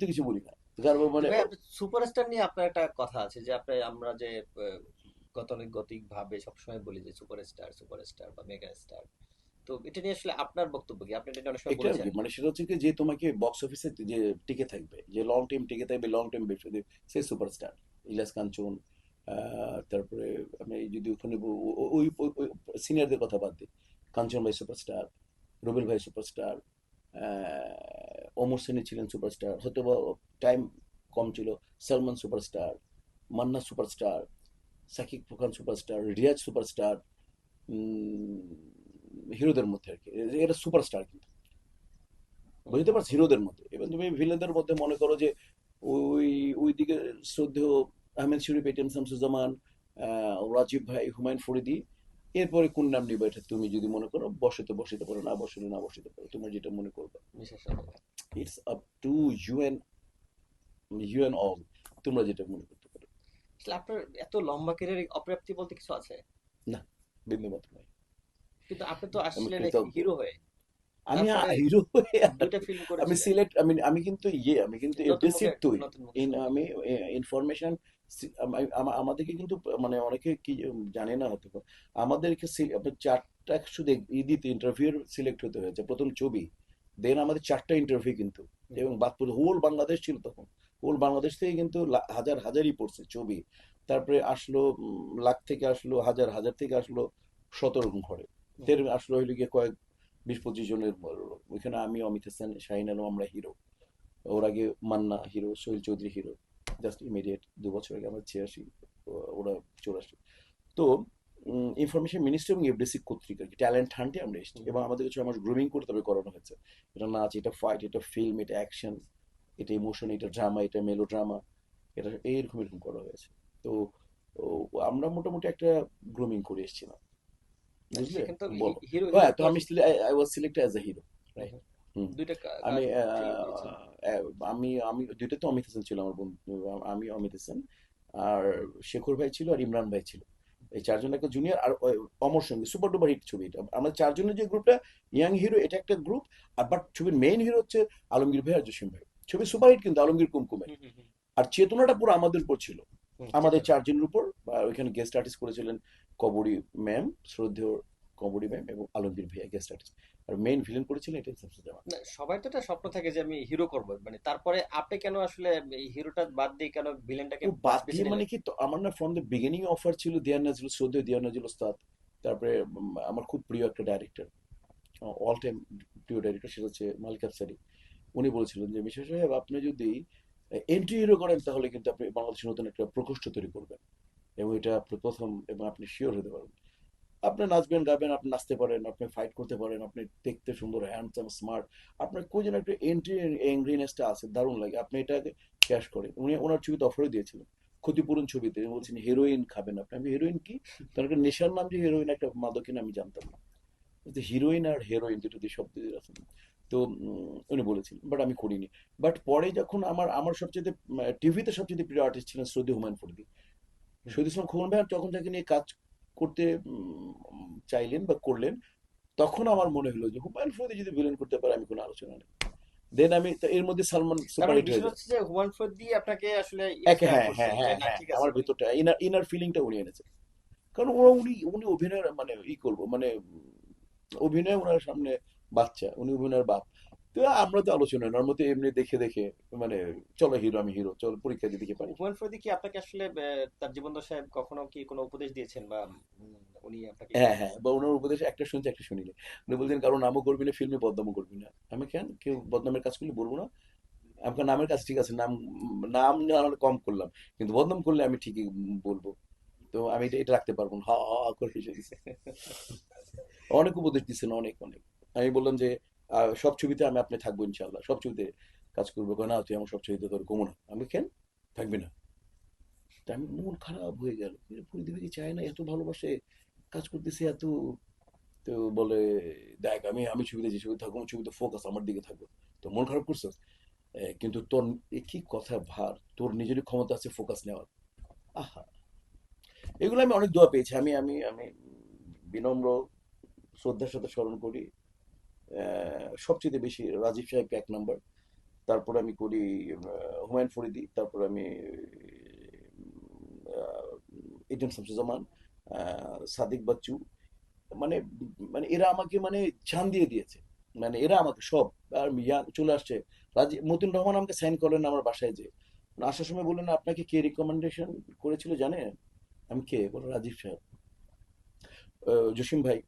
তো কিছু বলি না। কারণ মানে সুপারস্টার নিয়ে আপনার একটা কথা আছে যে আপনি আমরা যে গতানুগতিক ভাবে সবসময় বলি যে সুপারস্টার সুপারস্টার বা মেগা স্টার তো এটা নিয়ে আসলে আপনার বক্তব্য কি? আপনি এটা অনেক সময় বলেছেন। মানে সেটা হচ্ছে যে তোমাকে বক্স অফিসে যে টিকে থাকবে যে লং টাইম টিকে থাকবে লং টাইম সে সুপারস্টার ইলিয়াস কাঞ্চন তারপরে আমি যদি ওখানে ওই সিনিয়রদের কথা বাদ দিই। কাঞ্চন ভাই সুপারস্টার রুবেল ভাই সুপারস্টার অমর সেনী ছিলেন সুপারস্টার, হয়তো টাইম কম ছিল, Salman superstar, Manna superstar, Sakib Khan superstar, Riaz superstar হিরোদের মধ্যে আর কি। এরা সুপারস্টার কিন্তু। বুঝতে পারছি হিরোদের মধ্যে। এবার তুমি ভিলেনদের মধ্যে মনে করো যে, ওই ওই দিকে শ্রদ্ধেয় আহমেদ শরীফ এটিএম শামসুজ্জামান রাজীব ভাই, হুমায়ুন ফরিদি এরপরে কোন নাম নিবে এটা তুমি যদি মনে করো বসতে বসিতে পারো না বসলে না বসিতে পারো তোমার যেটা মনে করবে। It's up to you and you and all তোমরা যেটা মনে করতে পারো। আসলে আপনার এত লম্বা ক্যারিয়ারে অপ্রাপ্তি বলতে কিছু আছে? না বিন্দু মাত্র নয় কিন্তু আপনি তো কৃতজ্ঞ। হিরো হয়ে। আমি হিরো দুইটা ফিল্ম আমি সিলেক্ট আমি আমি কিন্তু ইয়ে আমি কিন্তু মুখে- তুই। ইন আমি ইনফরমেশন আমাদেরকে কিন্তু মানে অনেকে কি জানে না হয়তো আমাদেরকে চারটা শুধু ই দিতে ইন্টারভিউ সিলেক্ট হতে হয়েছে প্রথম ছবি দেন আমাদের চারটা ইন্টারভিউ কিন্তু এবং বাদপুর হোল বাংলাদেশ ছিল তখন হোল বাংলাদেশ থেকে কিন্তু হাজার হাজারই পড়ছে ছবি তারপরে আসলো লাখ থেকে আসলো হাজার হাজার থেকে আসলো সতেরো ঘরে তের আসলো হইল গিয়ে কয়েক বিশ পঁচিশ জনের ওইখানে আমি অমিত হাসান শাহিন আলম আমরা হিরো ওর আগে Manna hero Sohel Chowdhury hero just immediate দু বছর আগে আমরা ছিয়াশি ওরা চৌরাশি। তো ইনফরমেশন মিনিস্ট্রি এবং এফডিসি কর্তৃক আর কি ট্যালেন্ট হান্টে আমরা এসেছি। এবং আমাদের কিছু আমার গ্রুমিং করতে হবে করানো হয়েছে। এটা নাচ এটা ফাইট এটা ফিল্ম এটা অ্যাকশন এটা ইমোশন এটা ড্রামা এটা মেলো ড্রামা এটা এইরকম এরকম করা হয়েছে। তো আমরা মোটামুটি একটা গ্রুমিং করে এসেছিলাম। বুঝলে? হিরো হ্যাঁ তো আমি I was selected as a hero দুইটা আমি আমি আমি দুইটা তো অমিত হাসান ছিল আমার বন্ধু আমি অমিত হাসান আর শেখর ভাই ছিল আর ইমরান ভাই ছিল। এই চারজন একটা জুনিয়র আর অমর সঙ্গে সুপার ডুপার হিট ছবি এটা। আমাদের চারজনের যে গ্রুপটা ইয়াং হিরো এটা একটা গ্রুপ আর বাট ছবির মেইন হিরো হচ্ছে আলমগীর ভাই আর জসিম ভাই। ছবি সুপার হিট কিন্তু আলমগীর কুমকুমে। হুম, হুম, হুম, আর চেতনাটা পুরো আমাদের উপর ছিল। আমাদের চারজনের উপর ওইখানে গেস্ট আর্টিস্ট করেছিলেন কবরী ম্যাম শ্রদ্ধেয় ম্যাম এবং আলমগীর ভাইয়া গেস্ট আর্টিস্ট আর মেইন ভিলেন করেছিলেন এটা শামসুজ্জামান না, সবাই তো একটা স্বপ্ন থাকে যে আমি হিরো করব। মানে তারপরে আপনি কেন আসলে হিরোটা বাদ দিয়ে কেন ভিলেনটাকে বাদ দিয়ে মানে কি তো আমার না ফ্রম দ্য বিগিনিং অফার ছিল দিয়ান নাজরুল শ্রদ্ধেয় দিয়ান নজরুল ওস্তাদ। তারপরে আমার খুব প্রিয় একটা ডাইরেক্টর অল টাইম প্রিয় ডাইরেক্টর সেটা হচ্ছে মালিক আফসারি। উনি বলেছিলেন যে মিশা সাহেব আপনি যদি এন্ট্রি হিরো করেন তাহলে কিন্তু আপনি বাংলাদেশের নতুন একটা প্রকোষ্ঠ তৈরি করবেন। এবং এটা আপনি প্রথম এবং আপনি শিওর হতে পারবেন। আপনি নাচবেন গাবেন আপনি নাচতে পারেন আপনি ফাইট করতে পারেন আপনি দেখতে সুন্দর হ্যান্ডসাম স্মার্ট আপনার কোই যেন একটা এন্ট্রি এংরিনেসটা আছে দারুণ লাগে। আপনি এটাকে ক্যাশ করেন। উনি ওনার ছবিতে অফারও দিয়েছিলেন ক্ষতিপূরণ ছবিতে। বলছেন হিরোইন খাবেন আপনি। আমি হিরোইন কি? তার একটা নেশার নাম যে হিরোইন একটা মাদক কিনা আমি জানতাম না। হিরোইন আর হেরোইন দুটো দিয়ে শব্দ আছে তো উনি বলেছিলেন বাট আমি করিনি। বাট পরে যখন আমার আমার সবচেয়ে টিভিতে সবচেয়ে প্রিয় আর্টিস্ট ছিলেন সৌদি হুমায়ুন ফরিদি। সৌদি ইসলাম খোকন ভাই যখন তাকে নিয়ে কাজ করতে চাইলেন বা করলেন তখন আমার মনে হলো যে হুমায়ুন ফরিদি যদি ভিলেন করতে পারে আমি কোনো আলোচনা নেই। দেন আমি এর মধ্যে সালমান তার সুপার মানে হিট হয়ে যায় হুমায়ুন ফরিদ আপনাকে আসলে হ্যাঁ হ্যাঁ হ্যাঁ হ্যাঁ আমার ভিতরটা ইনার ইনার ফিলিংটা উনি এনেছে। কারণ ওরা উনি উনি অভিনয়ের মানে ই করব মানে অভিনয় ওনার সামনে বাচ্চা উনি অভিনয়ের বাপ। তো আমরা তো আলোচনা ওর মধ্যে এমনি দেখে দেখে মানে চলো হিরো আমি হিরো চলো পরীক্ষা দেখে পারি। হুমায়ুন ফরিদি কি আপনাকে আসলে তার জীবন দশায় কখনো কি কোনো উপদেশ দিয়েছেন বা উনি আপনাকে হ্যাঁ হ্যাঁ বা ওনার উপদেশ একটা শুনছি একটা শুনিনি। উনি বলছেন কারণ নামও করবি না ফিল্মে বদনামও করবি না। আমি কেন? কেউ বদনামের কাজ করলে বলব না? আপনার নামের কাজ ঠিক আছে নাম নাম না কম করলাম কিন্তু বদনাম করলে আমি ঠিকই বলব। তো আমি এটা এটা রাখতে পারব না। হা করে হেসে দিছে অনেক উপদেশ দিচ্ছেন অনেক অনেক। আমি বললাম যে সব ছবিতে আমি আপনি থাকব ইনশাল্লাহ সব ছবিতে কাজ করব। কয়, না তুই আমার সব ছবিতে তোর কমো না আমি কেন? থাকবি না। তা আমি মন খারাপ হয়ে গেল। পরিদেবী কি চায় না? এত ভালোবাসে কাজ করতেছে এত তো বলে দেখ আমি আমি ছবিতে যে ছবি থাকব ছবিতে ফোকাস আমার দিকে থাকব। তো মন খারাপ করছ কিন্তু তোর কি কথা ভার? তোর নিজেরই ক্ষমতা আছে ফোকাস নেওয়ার। আহা! এগুলো আমি অনেক দোয়া পেয়েছি। আমি আমি আমি বিনম্র শ্রদ্ধার সাথে স্মরণ করি। সবচেয়ে বেশি রাজীব সাহেবকে এক নম্বর। তারপর আমি করি হুমায়ুন ফরিদি, তারপর আমি ইডেন শামসুজ্জামান সাদিক বাচ্চু। মানে মানে এরা আমাকে মানে জান দিয়ে দিয়েছে। মানে এরা আমাকে সব। আর চলে আসছে। রাজীব মতিন রহমান আমাকে সাইন করলেন আমার বাসায় যে, আসার সময় বললেন, আপনাকে কে রিকমেন্ডেশন করেছিল জানেন? আমি, কে? বলো রাজীব সাহেব। জসিম ভাই।